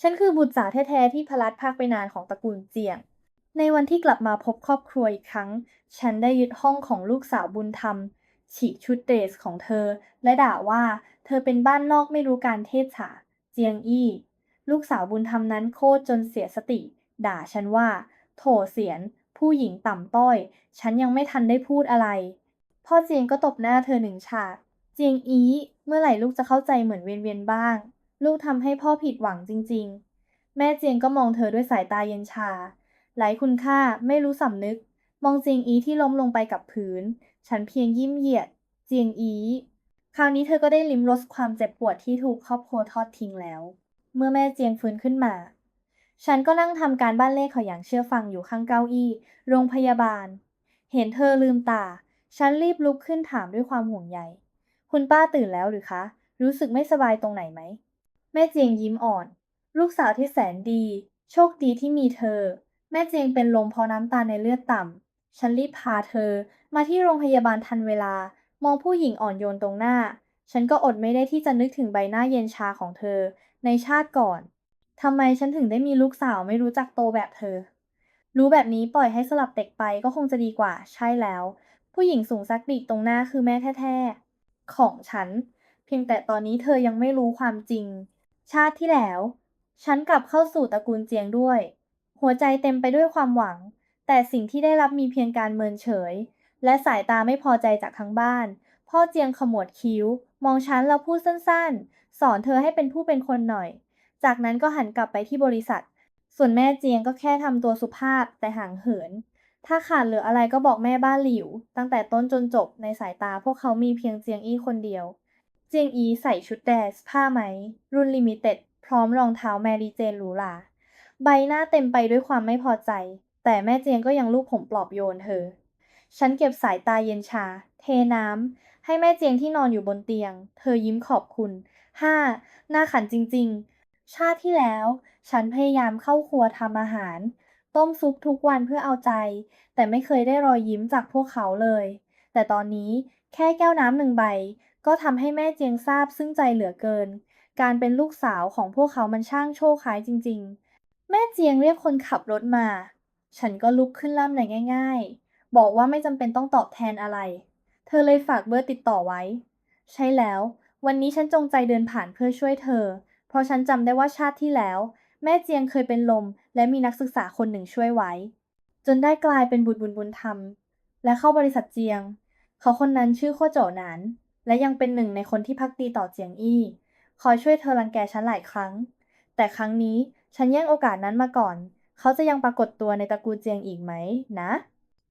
ฉันคือบุตรสาวแท้ๆที่พลัดพากไปนานของตระกูลเจียง ในวันที่กลับมาพบครอบครัวอีกครั้ง ฉันได้ยึดห้องของลูกสาวบุญธรรม ฉีกชุดเดรสของเธอ และด่าว่าเธอเป็นบ้านนอกไม่รู้การเทศฉาเจียงอี้ ลูกสาวบุญธรรมนั้นโคตรจนเสียสติ ด่าฉันว่า โถเสียน ผู้หญิงต่ำต้อย ฉันยังไม่ทันได้พูดอะไร พ่อเจียงก็ตบหน้าเธอหนึ่งฉาก เจียงอี้ เมื่อไหร่ลูกจะเข้าใจเหมือนเวียนเวียนบ้าง ลูกทำให้พ่อผิดหวังจริง ๆ แม่เจียงก็มองเธอด้วยสายตาเย็นชาไร้คุณค่าไม่รู้สำนึก มองเจียงอีที่ล้มลงไปกับพื้น ฉันเพียงยิ้มเหยียด เจียงอี คราวนี้เธอก็ได้ลิ้มรสความเจ็บปวดที่ถูกครอบครัวทอดทิ้งแล้ว เมื่อแม่เจียงฟื้นขึ้นมา ฉันก็นั่งทำการบ้านเลขขาอย่างเชื่อฟังอยู่ข้างเก้าอี้ โรงพยาบาล เห็นเธอลืมตา ฉันรีบลุกขึ้นถามด้วยความห่วงใย คุณป้าตื่นแล้วหรือคะ รู้สึกไม่สบายตรงไหนไหม แม่เจียงยิ้มอ่อน ลูกสาวที่แสนดี โชคดีที่มีเธอ แม่เจียงเป็นลมเพราะน้ำตาในเลือดต่ำ ฉันรีบพาเธอ มาที่โรงพยาบาลทันเวลา มองผู้หญิงอ่อนโยนตรงหน้า ฉันก็อดไม่ได้ที่จะนึกถึงใบหน้าเย็นชาของเธอ ในชาติก่อนทำไมฉันถึงได้มีลูกสาวไม่รู้จักโตแบบเธอ รู้แบบนี้ปล่อยให้สลับเด็กไปก็คงจะดีกว่า ใช่แล้ว ผู้หญิงสูงสักดิกตรงหน้าคือแม่แท้ๆของฉัน เพียงแต่ตอนนี้เธอยังไม่รู้ความจริง ชาติที่แล้ว ฉันกลับเข้าสู่ตระกูลเจียงด้วย หัวใจเต็มไปด้วยความหวัง แต่สิ่งที่ได้รับมีเพียงการเมินเฉย และสายตาไม่พอใจจากทั้งบ้าน พ่อเจียงขมวดคิ้ว มองฉันแล้วพูดสั้นๆ สอนเธอให้เป็นผู้เป็นคนหน่อย จากนั้นก็หันกลับไปที่บริษัท ส่วนแม่เจียงก็แค่ทำตัวสุภาพแต่ห่างเหิน ถ้าขาดเหลืออะไรก็บอกแม่บ้านหลิว ตั้งแต่ต้นจนจบในสายตาพวกเขามีเพียงเจียงอี้คนเดียว เจียงอีใส่ชุดแดสผ้าไหม รุ่นลิมิเต็ด พร้อมรองเท้าแมรี่เจนหรูหราใบหน้าเต็มไปด้วยความไม่พอใจ แต่แม่เจียงก็ยังลูบผมปลอบโยนเธอ ฉันเก็บสายตาเย็นชา เทน้ำ ให้แม่เจียงที่นอนอยู่บนเตียง เธอยิ้มขอบคุณห้าหน้าขันจริง ๆ ชาติที่แล้ว ฉันพยายามเข้าครัวทำอาหาร ต้มซุปทุกวันเพื่อเอาใจ แต่ไม่เคยได้รอยยิ้มจากพวกเขาเลย แต่ตอนนี้แค่แก้วน้ำหนึ่งใบ ก็ทำให้แม่เจียงทราบซึ่งใจเหลือเกิน การเป็นลูกสาวของพวกเขามันช่างโชคร้ายจริง ๆ แม่เจียงเรียกคนขับรถมา ฉันก็ลุกขึ้นล่ำในง่าย ๆ บอกว่าไม่จำเป็นต้องตอบแทนอะไร เธอเลยฝากเบอร์ติดต่อไว้ ใช่แล้ว วันนี้ฉันจงใจเดินผ่านเพื่อช่วยเธอ เพราะฉันจำได้ว่าชาติที่แล้ว แม่เจียงเคยเป็นลม และมีนักศึกษาคนหนึ่งช่วยไว้ จนได้กลายเป็นบุตรบุญบุญธรรม และเข้าบริษัทเจียง เขาคนนั้นชื่อโคโจหนาน และยังเป็นหนึ่งในคนที่พักดีต่อเจียงอี้ คอยช่วยเธอรังแกฉันหลายครั้ง แต่ครั้งนี้ฉันแย่งโอกาสนั้นมาก่อน เขาจะยังปรากฏตัวในตระกูลเจียงอีกไหมนะ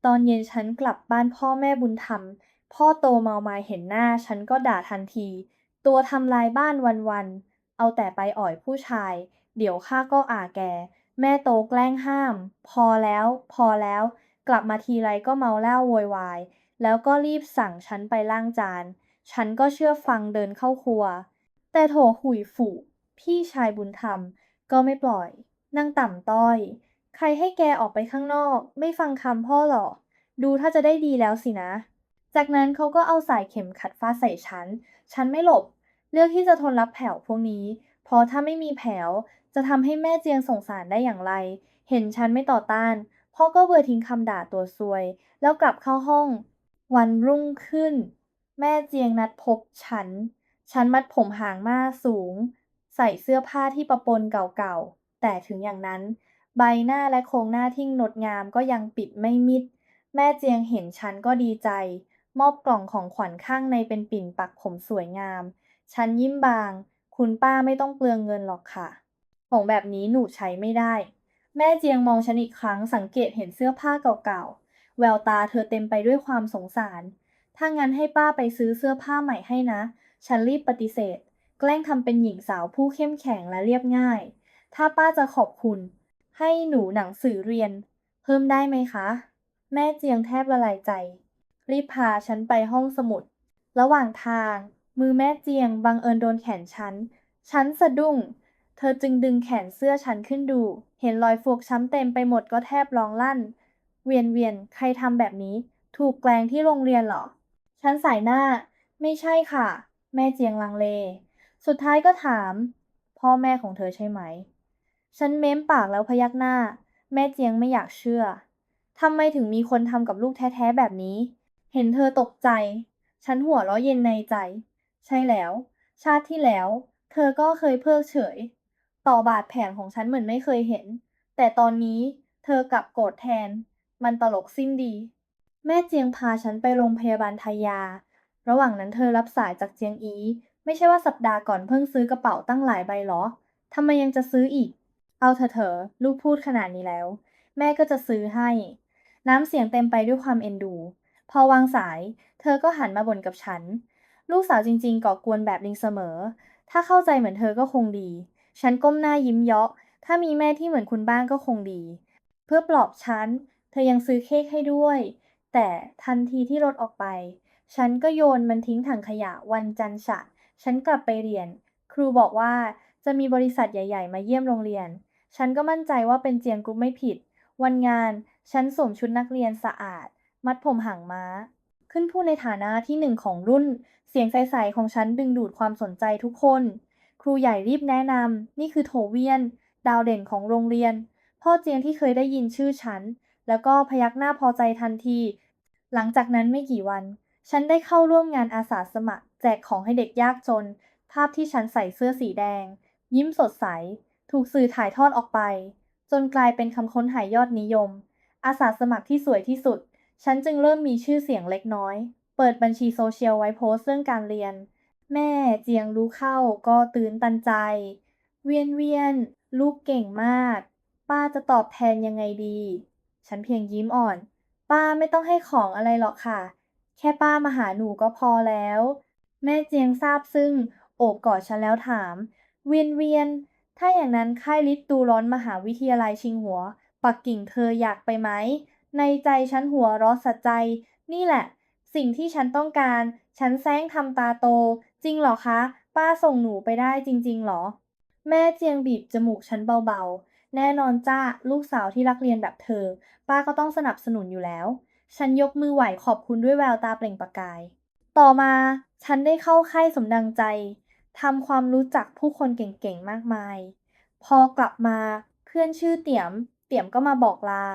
ตอนเย็นฉันกลับบ้านพ่อแม่บุญธรรม พ่อโตเมามายเห็นหน้า ฉันก็ด่าทันที ตัวทำลายบ้านวันๆ เอาแต่ไปอ่อยผู้ชาย เดี๋ยวข้าก็อ่าแก แม่โตแกล้งห้าม พอแล้ว พอแล้ว กลับมาทีไรก็เมาเหล้าโวยวาย แล้วก็รีบสั่งฉันไปล้างจาน ฉันก็เชื่อฟังเดินเข้าครัว แต่โถหุยฝูพี่ชายบุญธรรมก็ไม่ปล่อยนั่งต่ำต้อย ใครให้แกออกไปข้างนอก ไม่ฟังคำพ่อหรอ ดูถ้าจะได้ดีแล้วสินะ จากนั้นเขาก็เอาสายเข็มขัดฟาดใส่ฉัน ฉันไม่หลบ เลือกที่จะทนรับแผลวพวกนี้ เพราะถ้าไม่มีแผลวจะทำให้แม่เจียงสงสารได้อย่างไร เห็นฉันไม่ต่อต้านพ่อก็เบื่อทิ้งคำด่าตัวซวย แล้วกลับเข้าห้อง วันรุ่งขึ้น แม่เจียงนัดพบฉัน ฉันมัดผมหางม้าสูง ใส่เสื้อผ้าที่ประปนเก่าๆ แต่ถึงอย่างนั้น ใบหน้าและโครงหน้าที่งดงามก็ยังปิดไม่มิด แม่เจียงเห็นฉันก็ดีใจ มอบกล่องของขวัญข้างในเป็นปิ่นปักผมสวยงาม ฉันยิ้มบาง คุณป้าไม่ต้องเปลืองเงินหรอกค่ะ ของแบบนี้หนูใช้ไม่ได้ แม่เจียงมองฉันอีกครั้งสังเกตเห็นเสื้อผ้าเก่าๆ แววตาเธอเต็มไปด้วยความสงสาร ถ้างั้นให้ป้าไปซื้อเสื้อผ้าใหม่ให้นะ ฉันรีบปฏิเสธ แกล้งทำเป็นหญิงสาวผู้เข้มแข็งและเรียบง่าย ถ้าป้าจะขอบคุณ ให้หนูหนังสือเรียน เพิ่มได้ไหมคะ แม่เจียงแทบละลายใจ รีบพาฉันไปห้องสมุด ระหว่างทาง มือแม่เจียงบังเอิญโดนแขนฉัน ฉันสะดุ้ง เธอจึงดึงแขนเสื้อฉันขึ้นดู เห็นรอยฟกช้ำเต็มไปหมดก็แทบร้องลั่น เวียนเวียนใครทำแบบนี้ ถูกแกล้งที่โรงเรียนเหรอ ฉันสายหน้า ไม่ใช่ค่ะ แม่เจียงลังเล สุดท้ายก็ถาม พ่อแม่ของเธอใช่ไหม ฉันเม้มปากแล้วพยักหน้า แม่เจียงไม่อยากเชื่อทำไมถึงมีคนทำกับลูกแท้ๆแบบนี้ เห็นเธอตกใจ ฉันหัวเราะเย็นในใจ ใช่แล้ว ชาติที่แล้ว เธอก็เคยเพิกเฉย ต่อบาดแผลของฉันเหมือนไม่เคยเห็น แต่ตอนนี้เธอกลับโกรธแทน มันตลกสิ้นดี แม่เจียงพาฉันไปโรงพยาบาลทายา ระหว่างนั้นเธอรับสายจากเจียงอี ไม่ใช่ว่าสัปดาห์ก่อนเพิ่งซื้อกระเป๋าตั้งหลายใบหรอ ทำไมยังจะซื้ออีก เอาเถอะเถอะลูกพูดขนาดนี้แล้ว แม่ก็จะซื้อให้ น้ำเสียงเต็มไปด้วยความเอ็นดู พอวางสาย เธอก็หันมาบ่นกับฉัน ลูกสาวจริง ๆก่อกวนแบบลิงเสมอ ถ้าเข้าใจเหมือนเธอก็คงดี ฉันก้มหน้ายิ้มเยาะ ถ้ามีแม่ที่เหมือนคุณบ้างก็คงดี เพื่อปลอบฉัน เธอยังซื้อเค้กให้ด้วย แต่ทันทีที่รถออกไป ฉันก็โยนมันทิ้งถังขยะวันจันทร์ฉะ ฉันกลับไปเรียน ครูบอกว่าจะมีบริษัทใหญ่ ๆ มาเยี่ยมโรงเรียน ฉันก็มั่นใจว่าเป็นเจียงกรุ๊ปไม่ผิด วันงานฉันสวมชุดนักเรียนสะอาด มัดผมหางม้า ขึ้นพูดในฐานะที่หนึ่งของรุ่น เสียงใสๆของฉันดึงดูดความสนใจทุกคน ครูใหญ่รีบแนะนำนี่คือโถเวียน ดาวเด่นของโรงเรียน พ่อเจียงที่เคยได้ยินชื่อฉัน แล้วก็พยักหน้าพอใจทันที หลังจากนั้นไม่กี่วัน ฉันได้เข้าร่วมงานอาสาสมัคร แจกของให้เด็กยากจน ภาพที่ฉันใส่เสื้อสีแดง ยิ้มสดใส ถูกสื่อถ่ายทอดออกไป จนกลายเป็นคำค้นหายอดนิยม อาสาสมัครที่สวยที่สุด ฉันจึงเริ่มมีชื่อเสียงเล็กน้อย เปิดบัญชีโซเชียลไว้โพสเรื่องการเรียน แม่เจียงรู้เข้าก็ตื่นตันใจ เวียนเวียนลูกเก่งมาก ป้าจะตอบแทนยังไงดี ฉันเพียงยิ้มอ่อน ป้าไม่ต้องให้ของอะไรหรอกค่ะ แค่ป้ามาหาหนูก็พอแล้ว แม่เจียงทราบซึ่ง โอบกอดฉันแล้วถาม เวียนเวียน ถ้าอย่างนั้นค่ายลิตตูร้อนมหาวิทยาลัยชิงหัว ปักกิ่งเธออยากไปไหม ในใจฉันหัวร้อสะใจ นี่แหละ สิ่งที่ฉันต้องการ ฉันแซงทำตาโต จริงเหรอคะ ป้าส่งหนูไปได้จริงๆหรอ แม่เจียงบีบจมูกฉันเบาๆ แน่นอนจ้าลูกสาวที่รักเรียนแบบเธอ ป้าก็ต้องสนับสนุนอยู่แล้ว ฉันยกมือไหวขอบคุณด้วยแววตาเปล่งประกาย ต่อมาฉันได้เข้าค่ายสมดังใจทำความรู้จักผู้คนเก่งๆมากมาย พอกลับมาเพื่อนชื่อเตี๋ยม เตี๋ยมก็มาบอกลา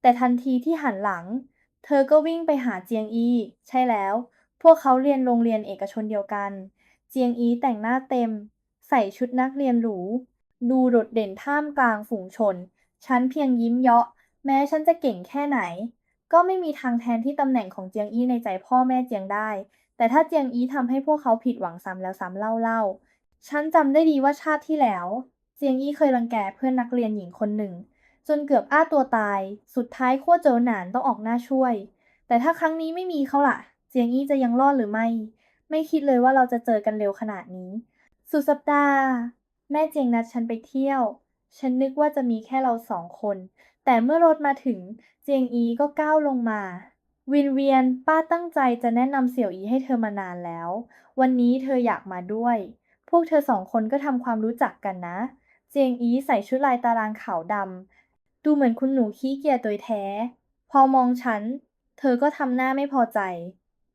แต่ทันทีที่หันหลัง เธอก็วิ่งไปหาเจียงอี ใช่แล้ว พวกเขาเรียนโรงเรียนเอกชนเดียวกัน เจียงอีแต่งหน้าเต็ม ใส่ชุดนักเรียนหรู ดูโดดเด่นท่ามกลางฝูงชน ฉันเพียงยิ้มเยาะ แม้ฉันจะเก่งแค่ไหน ก็ไม่มีทางแทนที่ตำแหน่งของเจียงอี้ในใจพ่อแม่เจียงได้ แต่ถ้าเจียงอี้ทำให้พวกเขาผิดหวังซ้ำแล้วซ้ำเล่าเล่าฉันจำได้ดีว่าชาติที่แล้ว เจียงอี้เคยรังแกเพื่อนนักเรียนหญิงคนหนึ่ง จนเกือบอ้าตัวตาย สุดท้ายขั้วโจวหนานต้องออกหน้าช่วย แต่ถ้าครั้งนี้ไม่มีเขาล่ะ เจียงอี้จะยังรอดหรือไม่ ไม่คิดเลยว่าเราจะเจอกันเร็วขนาดนี้ สุดสัปดาห์ แม่เจียงนัดฉันไปเที่ยว ฉันนึกว่าจะมีแค่เราสองคน แต่เมื่อรถมาถึง เจียงอีก็ก้าวลงมา วินเวียน ป้าตั้งใจจะแนะนำเสี่ยวอีให้เธอมานานแล้ว วันนี้เธออยากมาด้วย พวกเธอสองคนก็ทำความรู้จักกันนะ เจียงอีใส่ชุดลายตารางขาวดำ ดูเหมือนคุณหนูขี้เกียจโดยแท้ พอมองฉัน เธอก็ทำหน้าไม่พอใจ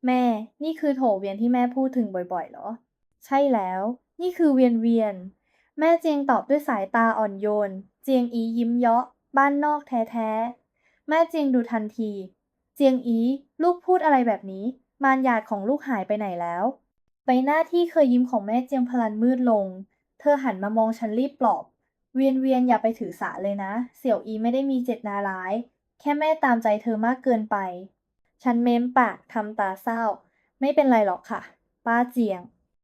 แม่ นี่คือโถเวียนที่แม่พูดถึงบ่อยๆ เหรอ ใช่แล้ว นี่คือเวียนเวียน แม่เจียงตอบด้วยสายตาอ่อนโยน เจียงอียิ้มเยาะ บ้านนอกแท้ๆ แม่เจียงดูทันที เจียงอี ลูกพูดอะไรแบบนี้ มารยาทของลูกหายไปไหนแล้ว ใบหน้าที่เคยยิ้มของแม่เจียงพลันมืดลง เธอหันมามองฉันรีบปลอบ เวียนเวียนอย่าไปถือสาเลยนะ เสี่ยวอีไม่ได้มีเจตนาร้าย แค่แม่ตามใจเธอมากเกินไป ฉันเม้มปากทำตาเศร้า ไม่เป็นไรหรอกค่ะ ป้าเจียง